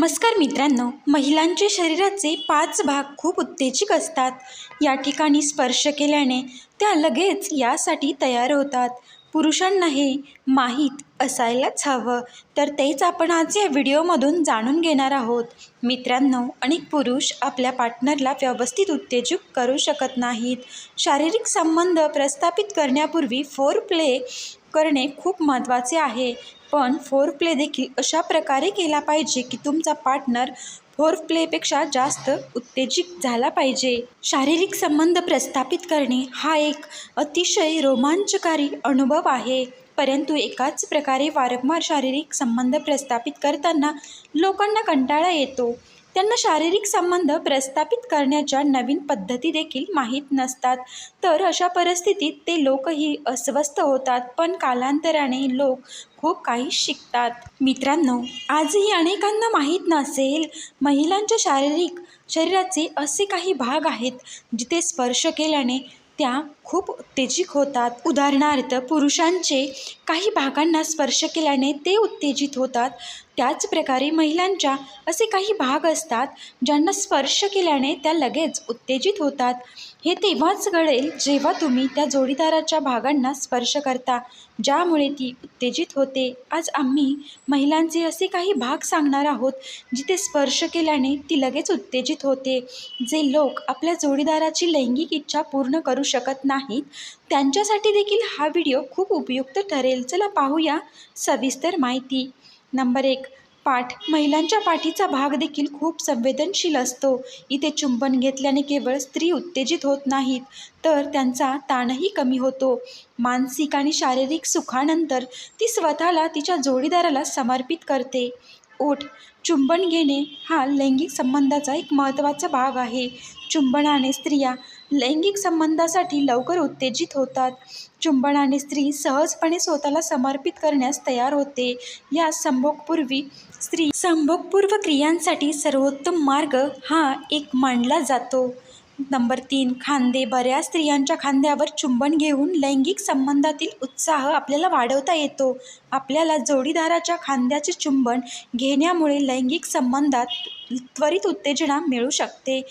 नमस्कार मित्रांनो महिलांचे शरीराचे पाच भाग खूप उत्तेजक असतात. या ठिकाणी स्पर्श केल्याने त्या लगेच यासाठी तयार होतात. पुरुषांना हे माहीत असायलाच हवं. तर तेच आपण आज या व्हिडिओमधून जाणून घेणार आहोत. मित्रांनो अनेक पुरुष आपल्या पार्टनरला व्यवस्थित उत्तेजक करू शकत नाहीत. शारीरिक संबंध प्रस्थापित करण्यापूर्वी फोर प्ले करणे खूप महत्त्वाचे आहे. पण फोर प्ले देखील अशा प्रकारे केला पाहिजे की तुमचा पार्टनर फोर प्लेपेक्षा जास्त उत्तेजित झाला पाहिजे. शारीरिक संबंध प्रस्थापित करणे हा एक अतिशय रोमांचकारी अनुभव आहे. परंतु एकाच प्रकारे वारंवार शारीरिक संबंध प्रस्थापित करताना लोकांना कंटाळा येतो. त्यांना शारीरिक संबंध प्रस्थापित करण्याच्या नवीन पद्धती देखील माहीत नसतात. तर अशा परिस्थितीत ते लोकही अस्वस्थ होतात पण कालांतराने लोक खूप काही शिकतात. मित्रांनो आजही अनेकांना माहीत नसेल महिलांच्या शारीरिक शरीराचे असे काही भाग आहेत जिथे स्पर्श केल्याने त्या खूप उत्तेजित होतात. उदाहरणार्थ पुरुषांचे काही भागांना स्पर्श केल्याने ते उत्तेजित होतात. त्याचप्रकारे महिलांच्या असे काही भाग असतात ज्यांना स्पर्श केल्याने त्या लगेच उत्तेजित होतात. हे तेव्हाच घडेल जेव्हा तुम्ही त्या जोडीदाराच्या भागांना स्पर्श करता ज्यामुळे ती उत्तेजित होते. आज आम्ही महिलांचे असे काही भाग सांगणार आहोत जिथे स्पर्श केल्याने ती लगेच उत्तेजित होते. जे लोक आपल्या जोडीदाराची लैंगिक इच्छा पूर्ण करू शकत नाहीत त्यांच्यासाठी देखील हा व्हिडिओ खूप उपयुक्त ठरेल. चला पाहूया सविस्तर माहिती. नंबर एक पाठ. महिलांच्या पाठीचा भाग देखील खूप संवेदनशील असतो. इथे चुंबन घेतल्याने केवळ स्त्री उत्तेजित होत नाहीत तर त्यांचा ताणही कमी होतो. मानसिक आणि शारीरिक सुखानंतर ती स्वतःला तिच्या जोडीदाराला समर्पित करते. ओठ. चुंबन घेणे हा लैंगिक संबंधाचा एक महत्त्वाचा भाग आहे. चुंबनाने स्त्रिया लैंगिक संबंधासाठी लवकर उत्तेजित होतात. चुंबनाने स्त्री सहजपणे स्वतःला समर्पित करण्यास तयार होते. या संभोगपूर्वी स्त्री संभोगपूर्व क्रियांसाठी सर्वोत्तम मार्ग हा एक मांडला जातो. नंबर तीन खांदे. बऱ्याच स्त्रियांच्या खांद्यावर चुंबन घेऊन लैंगिक संबंधातील उत्साह आपल्याला वाढवता येतो. आपल्याला जोडीदाराच्या खांद्याचे चुंबन घेण्यामुळे लैंगिक संबंधात त्वरित उत्तेजना मिळू शकते.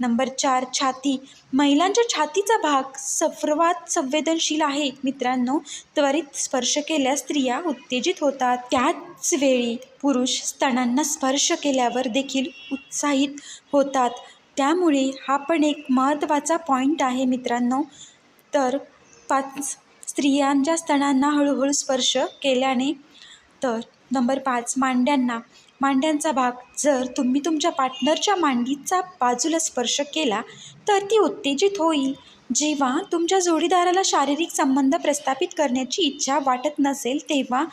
नंबर चार छाती. महिलांच्या छातीचा भाग सर्वात संवेदनशील आहे. मित्रांनो त्वरित स्पर्श केल्यास स्त्रिया उत्तेजित होतात. त्याच वेळी पुरुष स्तनांना स्पर्श केल्यावर देखील उत्साहित होतात. त्यामुळे हा पण एक महत्त्वाचा पॉईंट आहे मित्रांनो. तर पाच स्त्रियांच्या स्तनांना हळूहळू स्पर्श केल्याने तर नंबर पाच मांड्यांना. मांड्यांचा भाग जर तुम्ही तुमच्या पार्टनरच्या मांडीचा बाजूला स्पर्श केला तर ती उत्तेजित होईल. जेव्हा तुमच्या जोडीदाराला शारीरिक संबंध प्रस्थापित करण्याची इच्छा वाटत नसेल तेव्हा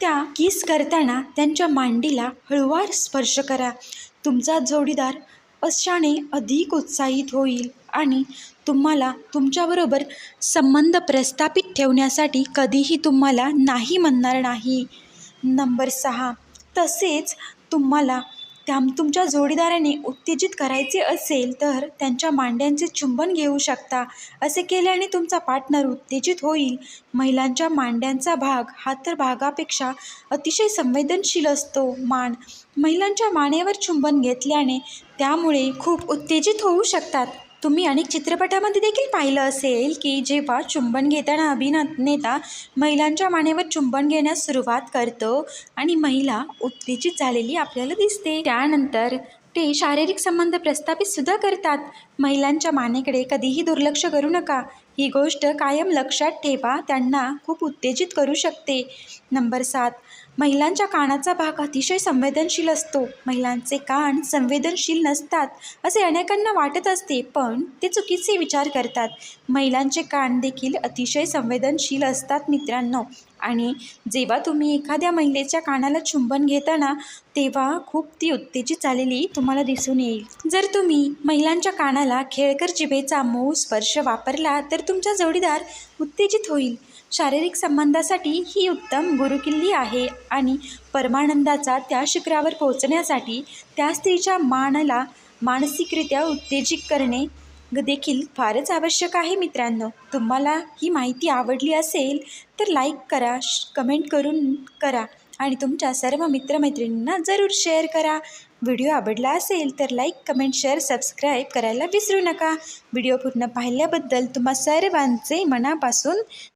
त्या किस करताना त्यांच्या मांडीला हळूवार स्पर्श करा. तुमचा जोडीदार अशाने अधिक उत्साहित होईल आणि तुम्हाला तुमच्याबरोबर संबंध प्रस्थापित ठेवण्यासाठी कधीही तुम्हाला नाही म्हणणार नाही. नंबर सहा. तसेच तुम्हाला त्या तुमच्या जोडीदाराने उत्तेजित करायचे असेल तर त्यांच्या मांड्यांचे चुंबन घेऊ शकता. असे केल्याने तुमचा पार्टनर उत्तेजित होईल. महिलांच्या मांड्यांचा भाग हा तर भागापेक्षा अतिशय संवेदनशील असतो. मान महिलांच्या मानेवर चुंबन घेतल्याने त्यामुळे खूप उत्तेजित होऊ शकतात. तुम्ही अनेक चित्रपटामध्ये देखील पाहिलं असेल की जेव्हा चुंबन घेताना अभिनेता महिलांच्या मानेवर चुंबन घेण्यास सुरुवात करतो आणि महिला उत्तेजित झालेली आपल्याला दिसते. त्यानंतर ते शारीरिक संबंध प्रस्थापित सुद्धा करतात. महिलांच्या मानेकडे कधीही दुर्लक्ष करू नका. ही गोष्ट कायम लक्षात ठेवा. त्यांना खूप उत्तेजित करू शकते. नंबर सात. महिलांच्या कानाचा भाग अतिशय संवेदनशील असतो. महिलांचे कान संवेदनशील नसतात असे अनेकांना वाटत असते पण ते चुकीचे विचार करतात. महिलांचे कान देखील अतिशय संवेदनशील असतात मित्रांनो. आणि जेव्हा तुम्ही एखाद्या महिलेच्या कानाला चुंबन घेताना तेव्हा खूप ती उत्तेजित झालेली तुम्हाला दिसून येईल. जर तुम्ही महिलांच्या कानाला खेळकर जिभेचा मऊ स्पर्श वापरला तर तुमचा जोडीदार उत्तेजित होईल. शारीरिक संबंधासाठी ही उत्तम गुरुकिल्ली आहे आणि परमानंदाचा त्या शिखरावर पोहोचण्यासाठी त्या स्त्रीच्या मानाला मानसिकरित्या उत्तेजित करणे देखील फारच आवश्यक आहे मित्रांनो. तुम्हाला ही माहिती आवडली असेल तर लाईक करा कमेंट करून करा आणि तुमच्या सर्व मित्रमैत्रिणींना जरूर शेअर करा. व्हिडिओ आवडला असेल तर लाईक कमेंट शेअर सबस्क्राईब करायला विसरू नका. व्हिडिओ पूर्ण पाहिल्याबद्दल तुम्हा सर्वांचे मनापासून